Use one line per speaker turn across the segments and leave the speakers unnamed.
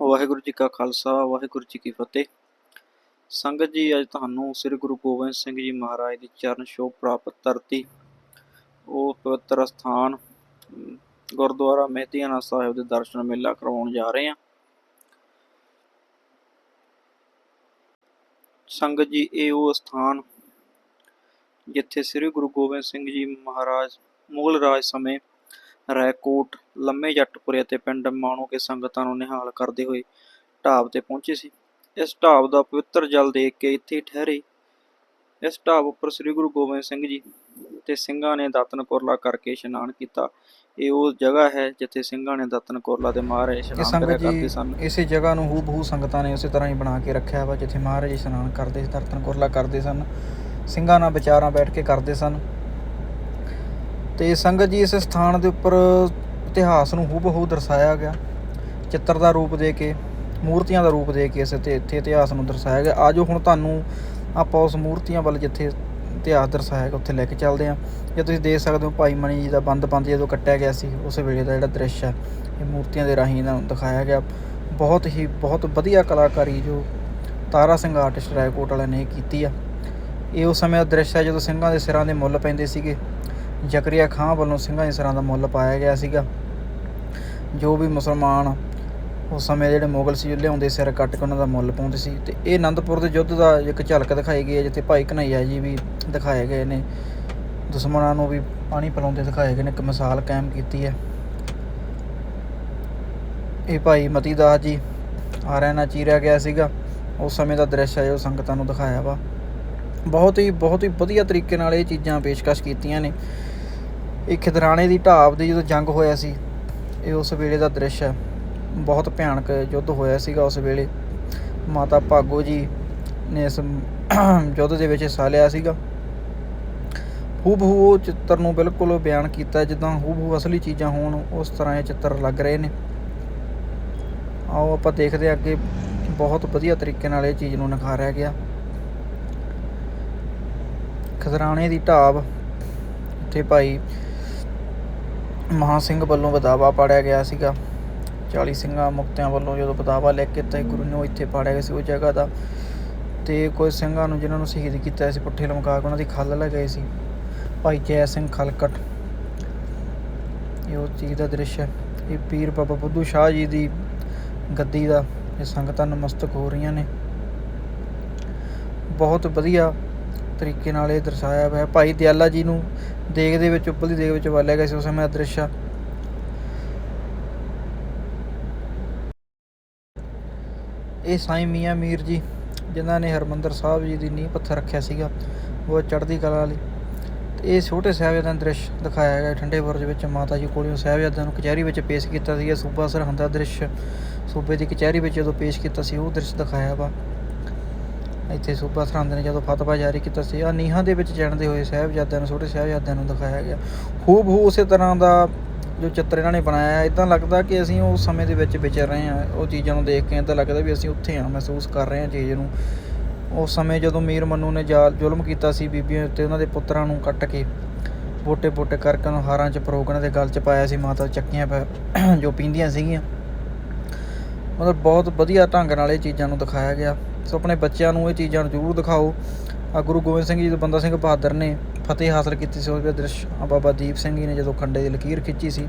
ਵਾਹਿਗੁਰੂ ਜੀ ਕਾ ਖਾਲਸਾ ਵਾਹਿਗੁਰੂ ਜੀ ਕੀ ਫਤਿਹ। ਸੰਗਤ ਜੀ ਅੱਜ ਤੁਹਾਨੂੰ ਸ੍ਰੀ ਗੁਰੂ ਗੋਬਿੰਦ ਸਿੰਘ ਜੀ ਮਹਾਰਾਜ ਦੀ ਚਰਨ ਛੋਹ ਪ੍ਰਾਪਤ ਧਰਤੀ ਉਹ ਪਵਿੱਤਰ ਸਥਾਨ ਅਮ, ਗੁਰਦੁਆਰਾ ਮਹਿਤੀਆਣਾ ਸਾਹਿਬ ਦੇ ਦਰਸ਼ਨ ਮੇਲਾ ਕਰਵਾਉਣ ਜਾ ਰਹੇ ਹਾਂ। ਸੰਗਤ ਜੀ ਇਹ ਉਹ ਸਥਾਨ ਜਿੱਥੇ ਸ੍ਰੀ ਗੁਰੂ ਗੋਬਿੰਦ ਸਿੰਘ ਜੀ ਮਹਾਰਾਜ ਮੁਗਲ ਰਾਜ ਸਮੇਂ ਰਾਏਕੋਟ ਲੰਮੇ ਜੱਟਪੁਰੇ ਅਤੇ ਪਿੰਡ ਮਾਣੋ ਕੇ ਸੰਗਤਾਂ ਨੂੰ ਨਿਹਾਲ ਕਰਦੇ ਹੋਏ ਢਾਬ ਤੇ ਪਹੁੰਚੇ ਸੀ। ਇਸ ਢਾਬ ਦਾ ਪਵਿੱਤਰ ਜਲ ਦੇਖ ਕੇ ਇੱਥੇ ਠਹਿਰੇ। ਇਸ ਢਾਬ ਉੱਪਰ ਸ੍ਰੀ ਗੁਰੂ ਗੋਬਿੰਦ ਸਿੰਘ ਜੀ ਤੇ ਸਿੰਘਾਂ ਨੇ ਦਾਤਨ ਕੋਰਲਾ ਕਰਕੇ ਇਸ਼ਨਾਨ ਕੀਤਾ। ਇਹ ਉਹ ਜਗ੍ਹਾ ਹੈ ਜਿੱਥੇ ਸਿੰਘਾਂ ਨੇ ਦਾਤਨ ਕੋਰਲਾ ਤੇ ਮਹਾਰਾਜ ਇਸ਼ਨਾਨ ਕਰਦੇ ਸਨ।
ਇਸੇ ਜਗ੍ਹਾ ਨੂੰ ਹੂ ਬਹੂ ਸੰਗਤਾਂ ਨੇ ਉਸੇ ਤਰ੍ਹਾਂ ਹੀ ਬਣਾ ਕੇ ਰੱਖਿਆ ਵਾ ਜਿੱਥੇ ਮਹਾਰਾਜ ਇਸ਼ਨਾਨ ਕਰਦੇ ਸੀ ਤਰਤਨ ਕੁਰਲਾ ਕਰਦੇ ਸਨ। ਸਿੰਘਾਂ ਨਾਲ ਵਿਚਾਰਾਂ ਬੈਠ ਕੇ ਕਰਦੇ ਸਨ। ਤੇ ਸੰਗਤ ਜੀ ਇਸ ਸਥਾਨ ਦੇ ਉੱਪਰ ਇਤਿਹਾਸ ਨੂੰ ਹੂ ਬਹੂ ਦਰਸਾਇਆ ਗਿਆ। ਚਿੱਤਰ ਦਾ ਰੂਪ ਦੇ ਕੇ, ਮੂਰਤੀਆਂ ਦਾ ਰੂਪ ਦੇ ਕੇ ਇਸ ਤੇ ਇੱਥੇ ਇਤਿਹਾਸ ਨੂੰ ਦਰਸਾਇਆ ਗਿਆ। ਆਜੋ ਹੁਣ ਤੁਹਾਨੂੰ ਆਪਾਂ ਉਸ ਮੂਰਤੀਆਂ ਵੱਲ ਜਿੱਥੇ ਇਤਿਹਾਸ ਦਰਸਾਇਆ ਗਿਆ, ਉੱਥੇ ਲੈ ਕੇ ਚੱਲਦੇ ਹਾਂ। ਜੇ ਤੁਸੀਂ ਦੇਖ ਸਕਦੇ ਹੋ ਭਾਈ ਮਣੀ ਜੀ ਦਾ ਬੰਦ ਬੰਦ ਜਦੋਂ ਕੱਟਿਆ ਗਿਆ ਸੀ, ਉਸ ਵੇਲੇ ਦਾ ਜਿਹੜਾ ਦ੍ਰਿਸ਼ ਹੈ, ਇਹ ਮੂਰਤੀਆਂ ਦੇ ਰਾਹੀਂ ਇਹਨਾਂ ਨੂੰ ਦਿਖਾਇਆ ਗਿਆ। ਬਹੁਤ ਹੀ, ਬਹੁਤ ਵਧੀਆ ਕਲਾਕਾਰੀ ਜੋ ਤਾਰਾ ਸਿੰਘ ਆਰਟਿਸਟ ਰਾਏਕੋਟ ਵਾਲਿਆਂ ਨੇ ਕੀਤੀ ਆ। ਇਹ ਉਸ ਸਮੇਂ ਦਾ ਦ੍ਰਿਸ਼ ਹੈ ਜਦੋਂ ਸਿੰਘਾਂ ਦੇ ਸਿਰਾਂ ਦੇ ਮੁੱਲ ਪੈਂਦੇ ਸੀਗੇ। ਜ਼ਕਰੀਆ ਖਾਂ ਵੱਲੋਂ ਸਿੰਘਾਂ ਦੇ ਸਿਰਾਂ ਦਾ ਮੁੱਲ ਪਾਇਆ ਗਿਆ ਸੀਗਾ। ਜੋ ਵੀ ਮੁਸਲਮਾਨ ਉਸ ਸਮੇਂ ਦੇ ਜਿਹੜੇ ਮੁਗਲ ਸੀ ਲਿਆਉਂਦੇ ਸਿਰ ਕੱਟ ਕੇ ਉਹਨਾਂ ਦਾ ਮੁੱਲ ਪਾਉਂਦੇ ਸੀ। ਤੇ ਇਹ ਆਨੰਦਪੁਰ ਦੇ ਯੁੱਧ ਦਾ ਇੱਕ ਝਲਕ ਦਿਖਾਈ ਗਈ ਹੈ, ਜਿੱਥੇ ਭਾਈ ਕਨ੍ਹਈਆ ਜੀ ਵੀ ਦਿਖਾਏ ਗਏ ਨੇ। ਦੁਸ਼ਮਣਾਂ ਨੂੰ ਵੀ ਪਾਣੀ ਪਿਲਾਉਂਦੇ ਦਿਖਾਏ ਗਏ ਨੇ, ਇੱਕ ਮਿਸਾਲ ਕਾਇਮ ਕੀਤੀ ਹੈ। ਇਹ ਭਾਈ ਮਤੀ ਦਾਸ ਜੀ ਆਰਿਆਂ ਨਾਲ ਚੀਰਿਆ ਗਿਆ ਸੀਗਾ। ਉਸ ਸਮੇਂ ਦਾ ਦ੍ਰਿਸ਼ ਹੈ, ਜੋ ਸੰਗਤਾਂ ਨੂੰ ਦਿਖਾਇਆ ਵਾ। ਬਹੁਤ ਹੀ ਬਹੁਤ ਹੀ ਵਧੀਆ ਤਰੀਕੇ ਨਾਲ ਇਹ ਚੀਜ਼ਾਂ ਪੇਸ਼ਕਸ਼ ਕੀਤੀਆਂ ਨੇ। ਇਹ ਖਿਦਰਾਣੇ ਦੀ ਢਾਬ ਦੀ ਜਦੋਂ ਜੰਗ ਹੋਇਆ ਸੀ, ਇਹ ਉਸ ਵੇਲੇ ਦਾ ਦ੍ਰਿਸ਼ ਹੈ। ਬਹੁਤ ਭਿਆਨਕ ਯੁੱਧ ਹੋਇਆ ਸੀਗਾ ਉਸ ਵੇਲੇ। ਮਾਤਾ ਭਾਗੋ ਜੀ ਨੇ ਇਸ ਯੁੱਧ ਦੇ ਵਿੱਚ ਹਿੱਸਾ ਲਿਆ ਸੀਗਾ। ਹੂਬਹੂ ਉਹ ਚਿੱਤਰ ਨੂੰ ਬਿਲਕੁਲ ਬਿਆਨ ਕੀਤਾ ਜਿੱਦਾਂ ਹੂਬਹੂ ਅਸਲੀ ਚੀਜ਼ਾਂ ਹੋਣ, ਉਸ ਤਰ੍ਹਾਂ ਇਹ ਚਿੱਤਰ ਲੱਗ ਰਹੇ ਨੇ। ਆਓ ਆਪਾਂ ਦੇਖਦੇ ਹਾਂ ਅੱਗੇ। ਬਹੁਤ ਵਧੀਆ ਤਰੀਕੇ ਨਾਲ ਇਹ ਚੀਜ਼ ਨੂੰ ਨਿਖਾਰਿਆ ਗਿਆ। ਖਦਰਾਣੇ ਦੀ ਢਾਬ ਇੱਥੇ ਭਾਈ ਮਹਾ ਸਿੰਘ ਵੱਲੋਂ ਬਦਾਵਾ ਪਾੜਿਆ ਗਿਆ ਸੀਗਾ। 40 ਸਿੰਘਾਂ ਮੁਕਤਿਆਂ ਵੱਲੋਂ ਜਦੋਂ ਬਦਾਵਾ ਲੈ ਕੇ ਤੇ ਗੁਰੂ ਨੇ ਉਹ ਇੱਥੇ ਪਾੜਿਆ ਗਿਆ ਸੀ ਉਹ ਜਗ੍ਹਾ ਦਾ। ਤੇ ਕੋਈ ਸਿੰਘਾਂ ਨੂੰ ਜਿਨ੍ਹਾਂ ਨੂੰ ਸ਼ਹੀਦ ਕੀਤਾ ਸੀ, ਪੁੱਠੇ ਲਮਕਾ ਕੇ ਉਹਨਾਂ ਦੀ ਖੱਲ ਲੈ ਗਏ ਸੀ। ਭਾਈ ਜੈ ਸਿੰਘ ਖਲਕਟ। ਇਹ ਉਹ ਚੀਜ਼ ਦਾ ਦ੍ਰਿਸ਼ ਹੈ। ਇਹ ਪੀਰ ਬਾਬਾ ਬੁੱਧੂ ਸ਼ਾਹ ਜੀ ਦੀ ਗੱਦੀ ਦਾ, ਇਹ ਸੰਗਤਾਂ ਨਮਸਤਕ ਹੋ ਰਹੀਆਂ ਨੇ। ਬਹੁਤ ਵਧੀਆ ਤਰੀਕੇ ਨਾਲ ਇਹ ਦਰਸਾਇਆ ਹੋਇਆ ਹੈ। ਭਾਈ ਦਿਆਲਾ ਜੀ ਨੂੰ ਦੇਗ ਦੇ ਵਿੱਚ, ਉੱਪਰਲੀ ਦੇਗ ਵਿੱਚ ਵਾਲਿਆ ਗਿਆ ਸੀ ਉਸ ਸਮੇਂ ਦਾ ਦ੍ਰਿਸ਼ ਆ ਇਹ ਸਾਈਂ ਮੀਆਂ ਮੀਰ ਜੀ, ਜਿਨ੍ਹਾਂ ਨੇ ਹਰਮੰਦਰ ਸਾਹਿਬ ਜੀ ਦੀ ਨੀਂਹ ਪੱਥਰ ਰੱਖਿਆ ਸੀਗਾ, ਉਹ ਚੜ੍ਹਦੀ ਕਲਾ ਵਾਲੀ। ਤੇ ਇਹ ਛੋਟੇ ਸਾਹਿਬਜ਼ਾਦਿਆਂ ਦਾ ਦ੍ਰਿਸ਼ ਦਿਖਾਇਆ ਗਿਆ ਠੰਡੇ ਬੁਰਜ ਵਿੱਚ ਮਾਤਾ ਜੀ ਕੋਲੋਂ ਸਾਹਿਬਜ਼ਾਦਿਆਂ ਨੂੰ ਕਚਹਿਰੀ ਵਿੱਚ ਪੇਸ਼ ਕੀਤਾ ਸੀਗਾ। ਸੂਬਾ ਸਰਹੰਦ ਦਾ ਦ੍ਰਿਸ਼ ਸੂਬੇ ਦੀ ਕਚਹਿਰੀ ਵਿੱਚ ਜਦੋਂ ਪੇਸ਼ ਕੀਤਾ ਸੀ, ਉਹ ਦ੍ਰਿਸ਼ ਦਿਖਾਇਆ ਵਾ। ਇੱਥੇ ਸੂਬਾ ਸਰਹੰਦ ਨੇ ਜਦੋਂ ਫਤਵਾ ਜਾਰੀ ਕੀਤਾ ਸੀ ਆ ਨੀਹਾਂ ਦੇ ਵਿੱਚ ਚਿਣਦੇ ਹੋਏ ਸਾਹਿਬਜ਼ਾਦਿਆਂ ਨੂੰ, ਛੋਟੇ ਸਾਹਿਬਜ਼ਾਦਿਆਂ ਨੂੰ ਦਿਖਾਇਆ ਗਿਆ। ਖੂਬ ਹੂ ਉਸੇ ਤਰ੍ਹਾਂ ਦਾ ਜੋ ਚਿੱਤਰ ਇਹਨਾਂ ਨੇ ਬਣਾਇਆ ਇਦਾਂ ਲੱਗਦਾ ਕਿ ਅਸੀਂ ਉਸ ਸਮੇਂ ਦੇ ਵਿੱਚ ਵਿਚਰ ਰਹੇ ਹਾਂ। ਉਹ ਚੀਜ਼ਾਂ ਨੂੰ ਦੇਖ ਕੇ ਇਦਾਂ ਲੱਗਦਾ ਵੀ ਅਸੀਂ ਉੱਥੇ ਹਾਂ, ਮਹਿਸੂਸ ਕਰ ਰਹੇ ਹਾਂ ਚੀਜ਼ ਨੂੰ। ਉਸ ਸਮੇਂ ਜਦੋਂ ਮੀਰ ਮਨੂ ਨੇ ਜਾਲ ਜ਼ੁਲਮ ਕੀਤਾ ਸੀ ਬੀਬੀਆਂ ਉੱਤੇ, ਉਹਨਾਂ ਦੇ ਪੁੱਤਰਾਂ ਨੂੰ ਕੱਟ ਕੇ ਬੋਟੇ ਬੋਟੇ ਕਰਕੇ ਉਹਨਾਂ ਹਾਰਾਂ 'ਚ ਪਰੋਗ ਉਹਨਾਂ ਦੇ ਗਲ 'ਚ ਪਾਇਆ ਸੀ, ਮਾਤਾ ਚੱਕੀਆਂ ਪੈ- ਜੋ ਪੀਂਦੀਆਂ ਸੀਗੀਆਂ। ਮਤਲਬ ਬਹੁਤ ਵਧੀਆ ਢੰਗ ਨਾਲ ਇਹ ਚੀਜ਼ਾਂ ਨੂੰ ਦਿਖਾਇਆ ਗਿਆ। ਸੋ ਆਪਣੇ ਬੱਚਿਆਂ ਨੂੰ ਇਹ ਚੀਜ਼ਾਂ ਨੂੰ ਜ਼ਰੂਰ ਦਿਖਾਓ। ਆ ਗੁਰੂ ਗੋਬਿੰਦ ਸਿੰਘ ਜੀ ਤੇ ਬੰਦਾ ਸਿੰਘ ਬਹਾਦਰ ਨੇ ਫਤਿਹ ਹਾਸਲ ਕੀਤੀ ਸੀ। ਉਹਦੇ ਦ੍ਰਿਸ਼ ਬਾਬਾ ਦੀਪ ਸਿੰਘ ਜੀ ਨੇ ਜਦੋਂ ਖੰਡੇ ਦੀ ਲਕੀਰ ਖਿੱਚੀ ਸੀ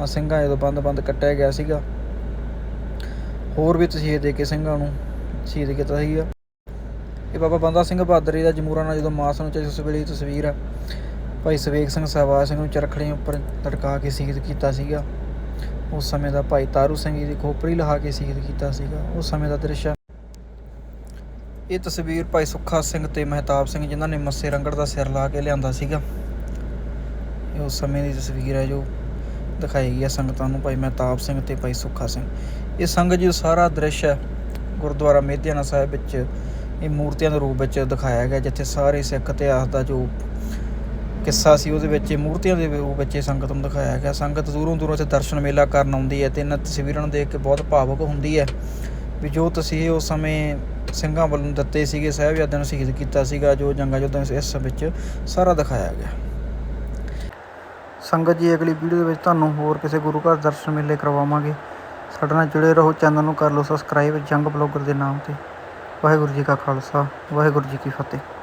ਆ ਸਿੰਘਾਂ ਜਦੋਂ ਬੰਦ ਬੰਦ ਕੱਟਿਆ ਗਿਆ ਸੀਗਾ। ਹੋਰ ਵੀ ਤਸੀਹੇ ਦੇ ਕੇ ਸਿੰਘਾਂ ਨੂੰ ਸ਼ਹੀਦ ਕੀਤਾ ਸੀਗਾ। ਇਹ ਬਾਬਾ ਬੰਦਾ ਸਿੰਘ ਬਹਾਦਰ ਜੀ ਦਾ ਜਮੂਰਾ ਨਾਲ ਜਦੋਂ ਮਾਸ ਨੂੰ ਚਾਹੀ ਉਸ ਵੇਲੇ ਦੀ ਤਸਵੀਰ ਆ। ਭਾਈ ਸਵੇਕ ਸਿੰਘ ਸਹਿਬਾਜ ਸਿੰਘ ਨੂੰ ਚਰਖੜੇ ਉੱਪਰ ਲਟਕਾ ਕੇ ਸ਼ਹੀਦ ਕੀਤਾ ਸੀਗਾ। ਉਸ ਸਮੇਂ ਦਾ ਭਾਈ ਤਾਰੂ ਸਿੰਘ ਜੀ ਦੀ ਖੋਪੜੀ ਲਹਾ ਕੇ ਸ਼ਹੀਦ ਕੀਤਾ ਸੀਗਾ। ਉਸ ਸਮੇਂ ਦਾ ਦ੍ਰਿਸ਼ ਆ ਇਹ ਤਸਵੀਰ ਭਾਈ ਸੁੱਖਾ ਸਿੰਘ ਤੇ ਮਹਿਤਾਬ ਸਿੰਘ ਜਿਨ੍ਹਾਂ ਨੇ ਮੱਸੇ ਰੰਗੜ ਦਾ ਸਿਰ ਲਾ ਕੇ ਲਿਆਂਦਾ ਸੀਗਾ। ਇਹ ਉਸ ਸਮੇਂ ਦੀ ਤਸਵੀਰ ਹੈ ਜੋ ਦਿਖਾਈ ਗਈ ਹੈ ਸੰਗਤਾਂ ਨੂੰ ਭਾਈ ਮਹਿਤਾਬ ਸਿੰਘ ਤੇ ਭਾਈ ਸੁੱਖਾ ਸਿੰਘ। ਇਹ ਸੰਗਤ ਜੀ ਸਾਰਾ ਦ੍ਰਿਸ਼ ਹੈ। ਗੁਰਦੁਆਰਾ ਮੇਧਿਆਣਾ ਸਾਹਿਬ ਵਿੱਚ ਇਹ ਮੂਰਤੀਆਂ ਦੇ ਰੂਪ ਵਿੱਚ ਦਿਖਾਇਆ ਗਿਆ, ਜਿੱਥੇ ਸਾਰੇ ਸਿੱਖ ਇਤਿਹਾਸ ਦਾ ਜੋ ਕਿੱਸਾ ਸੀ ਉਹਦੇ ਵਿੱਚ ਇਹ ਮੂਰਤੀਆਂ ਦੇ ਰੂਪ ਵਿੱਚ ਸੰਗਤ ਨੂੰ ਦਿਖਾਇਆ ਗਿਆ। ਸੰਗਤ ਦੂਰੋਂ ਦੂਰੋਂ ਇੱਥੇ ਦਰਸ਼ਨ ਮੇਲਾ ਕਰਨ ਆਉਂਦੀ ਹੈ ਤੇ ਇਹਨਾਂ ਤਸਵੀਰਾਂ ਨੂੰ ਦੇਖ ਕੇ ਬਹੁਤ ਭਾਵੁਕ ਹੁੰਦੀ ਹੈ। ਵੀ ਜੋ ਤਸੀਹੇ ਉਸ ਸਮੇਂ ਸਿੰਘਾਂ ਵੱਲੋਂ ਦਿੱਤੇ ਸੀਗੇ, ਸਾਹਿਬਜ਼ਾਦਿਆਂ ਨੂੰ ਸ਼ਹੀਦ ਕੀਤਾ ਸੀਗਾ, ਜੋ ਜੰਗਾਂ ਯੁੱਧਾਂ ਇਸ ਵਿੱਚ ਸਾਰਾ ਦਿਖਾਇਆ ਗਿਆ। ਸੰਗਤ ਜੀ, ਅਗਲੀ ਵੀਡੀਓ ਦੇ ਵਿੱਚ ਤੁਹਾਨੂੰ ਹੋਰ ਕਿਸੇ ਗੁਰੂ ਘਰ ਦਰਸ਼ਨ ਮੇਲੇ ਕਰਵਾਵਾਂਗੇ। ਸਾਡੇ ਨਾਲ ਜੁੜੇ ਰਹੋ, ਚੈਨਲ ਨੂੰ ਕਰ ਲਓ ਸਬਸਕ੍ਰਾਈਬ ਜੰਗ ਬਲੌਗਰ ਦੇ ਨਾਮ ਤੇ। ਵਾਹਿਗੁਰੂ ਜੀ ਕਾ ਖਾਲਸਾ, ਵਾਹਿਗੁਰੂ ਜੀ ਕੀ ਫਤਿਹ।